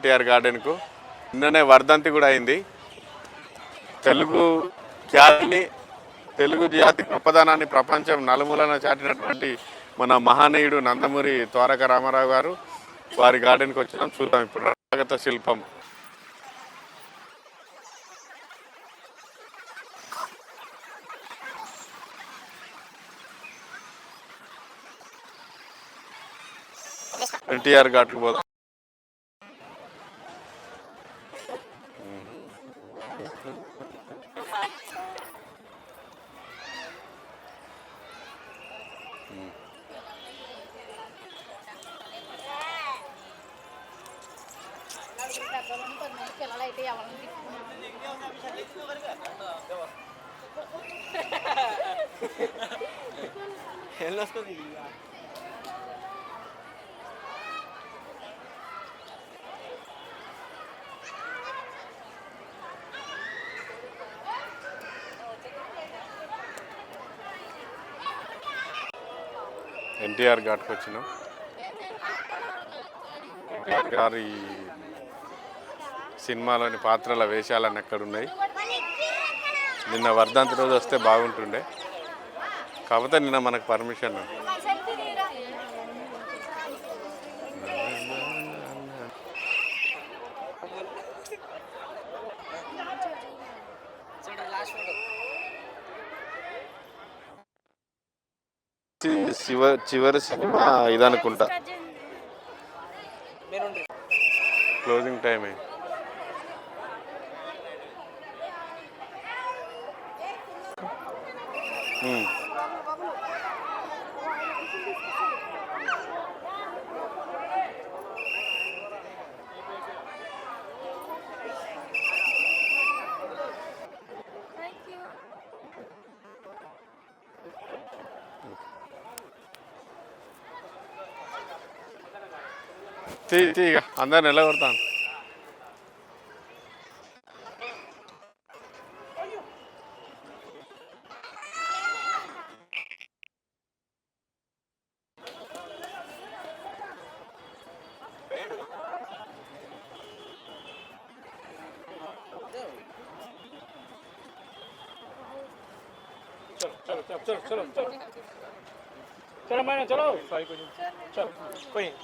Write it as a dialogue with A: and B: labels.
A: ఎన్టీఆర్ గార్డెన్కు నిన్ననే వర్ధంతి కూడా అయింది. తెలుగు ఖ్యాతిని తెలుగు జాతి గొప్పదనాన్ని ప్రపంచం నలుమూలన చాటినటువంటి మన మహానీయుడు నందమూరి ద్వారక రామారావు గారు వారి గార్డెన్కి వచ్చినాం చూద్దాం ఇప్పుడు రాగత శిల్పం. ఎన్టీఆర్ ఘాట్కి పోదాం.
B: పిల్లలైతే ఎవరిని
A: ఎన్టీఆర్ ఘాట్కి వచ్చినాం. గారి సినిమాలోని పాత్రల వేషాలన్నీ ఎక్కడ ఉన్నాయి? నిన్న వర్ధంతి రోజు వస్తే బాగుంటుండే. కాకపోతే నిన్న మనకు పర్మిషన్ శివ చివరి సినిమా ఇదనుకుంటా. క్లోజింగ్ టైం అయింది ठीक ठीक है अंदर नहीं लगता
C: चलो चलो चलो चलो चलो चलो मैंने चलो कोई नहीं